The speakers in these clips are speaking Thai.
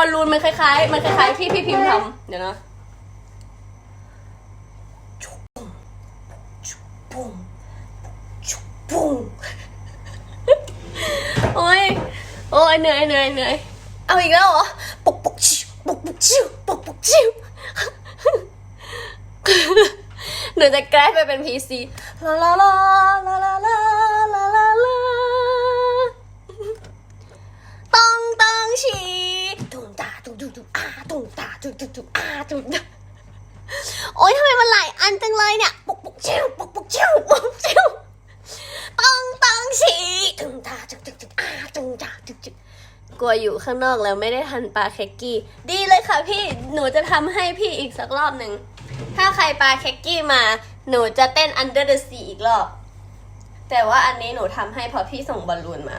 อลลูนมันคล้ายๆ มันคล้ายๆที่พี่พิมพ์ทำเดี๋ยวนะปุ้งปุ้งโอ้ยโอ้ยเหนื่อยเหนื่อยเหนื่อยเอาอีกแล้วเหรอปุกปุกชิวปุกปุกชิวปุกปุกชิวหนูจะแกล้งไปเป็นพีซีลาลาลาลาลาลาลาลาลาต้องต้องฉีตุ้งตาตุ้งตุ้งตุ้งอา ตุ้งตาตุ้งตุ้งตุ้งอาตุ้งตาโอ๊ยทำไมมันหลายอันจังเลยเนี่ยปุกปุกชิวปุกปุกชิวปุกชิวต้องต้องฉีตุ้งตาตุ้งตุ้งตุ้งอาตุ้งตาตุ้งตุ้งกลัวอยู่ข้างนอกแล้วไม่ได้ทันปลาเค้กกี้ ดีเลยค่ะพี่หนูจะทำให้พี่อีกสักรอบหนึ่ง ถ้าใครปาเค้กกี้มา หนูจะเต้น Under the Sea อีกรอบ แต่ว่าอันนี้หนูทำให้เพราะพี่ส่งบอลลูนมา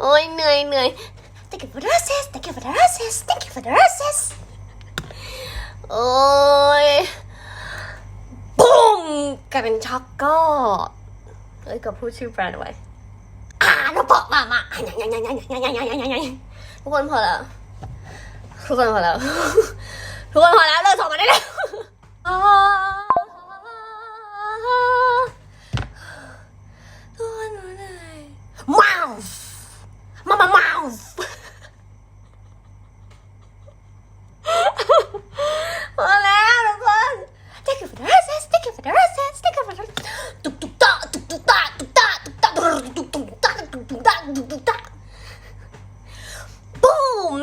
โอ้ยเหนื่อยเหนื่อย Thank you for the roses Thank you for the roses Thank you for the roses โอ้ยปุ้มกลายเป็นช็อกโกเอ้ยกับพูดชื่อแบรนด์ไว้อ่าเราบอกมามาทุกคนพอแล้ว ทุกคนพอแล้ว ทุกคนพอแล้วเลิกส่งมาได้แล้วทุกคนหนูเหนื่อยม้าวมามาม้าว พอแล้วทุกคน Thank you for the roses Thank you for the roses Thank you for the ตุกตุกตาตุกตุกตาตุกตาตุกตาตุกตุกตาตุกตุกตาตุกตุกตาบูม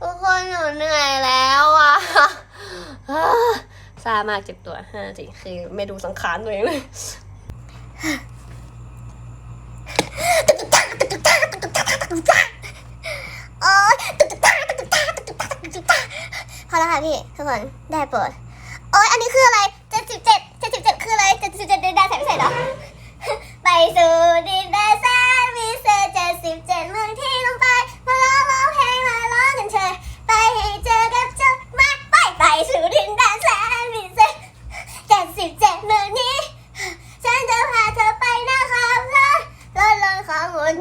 ทุกคนหนูเหนื่อยแล้วอะซามากเจ็บตัวฮะจริงคือไม่ดูสังขารตัวเองเลยตุกตุกตาตุกตุกตาตุกตุกตาตุกตุกตา โอ๊ยตุกตุกตาตุ๊กตาตุ๊กตาตุ๊กตาพอแล้วค่ะพี่ทุกคนได้โปรดโอ้ยอันนี้คืออะไรเจ็ดสิบเจ็ดเจ็ดสิบเจ็ดคืออะไรเจ็ดสิบเจ็ดดินแดนแสนพิเศษเหรอไปสู่ดินแดนแสนพิเศษเจ็ดสิบเจ็ดเมืองที่ลงไป มาร้องร้องเพลงมาร้องกันเชยไปให้เจอกับเจ้ามาไปไปสู่ดินแดนแสนพิเศษเจ็ดสิบเจ็ดเมืองนี้ ฉันจะพาเธอไปนะครับนะลอยลอยของหุ่น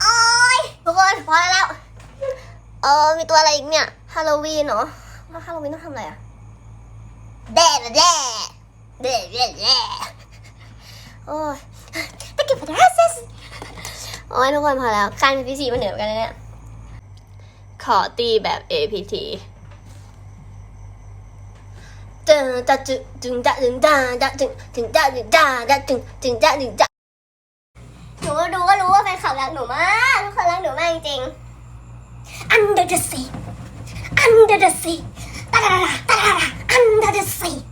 โอ๊ยทุกคนพอแล้ว เออมีตัวอะไรอีกเนี่ยฮาโลวีนเหรอแล้วฮาโลวีนต้องทำอะไรอะแด่แด่แด่แด่แด่โอ้ย Thank you for the roses โอ้ยทุกคนพอแล้ว การมีพีซีมันเหนือกันนะเนี่ย ขอตีแบบ APT ตึงตะจึงจึงตะจึงตาตะจึงจึงตะจึงตาตะจึงจึงตะจึงตะหนูก็รู้ก็รู้ว่าแฟนคลับรักหนูมากทุกคนรักหนูมากจริงๆ Under the sea. Under the sea. Da-da-da-da, da-da-da, under the sea.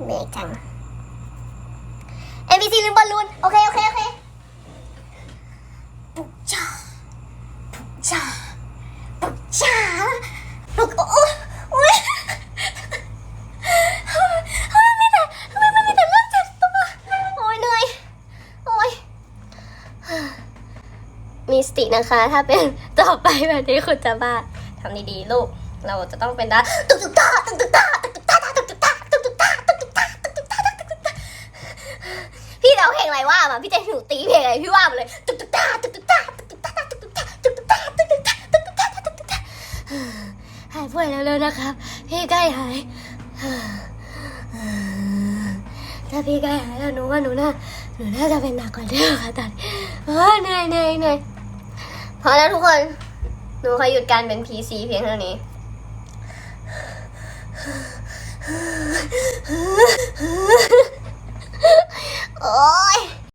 Meeting. ABC balloon. Okay, okay, okay. สตินะคะ ถ้าเป็นต่อไปแบบนี้คุณจะบ้าทำดีๆลูก เราจะต้องเป็นดาตุ๊กตุ๊กตาตุ๊กตุ๊กตาตุ๊กตุ๊กตาตุ๊กตุ๊กตาตุ๊กตุ๊กตาตุ๊กตุ๊กตาตุ๊กตุ๊กตาตุ๊กตุ๊กตาพี่เอาเพลงอะไรว่ามาพี่จะหนูตีเพลงอะไรพี่ว่ามาเลยตุ๊กตุ๊กตาตุ๊กตุ๊กตาตุ๊กตุ๊กตาตุ๊กตุ๊กตาตุ๊กตุ๊กตาตุ๊กตุ๊กตาตุ๊กตุ๊กตาตุ๊กตุ๊กตาหายป่วยแล้วๆนะครับ พี่ใกล้หายถ้าพี่ใกล้หายแล้วหนูว่าหนูน่าหนูน่าจะเป็นหนักกว่าเดิมค่ะตอนเออเหนื่อยเหนื่อยเหนื่อย พอแล้วทุกคน หนูขอหยุดการเป็นพีซีเพียงเท่านี้ โอ้ย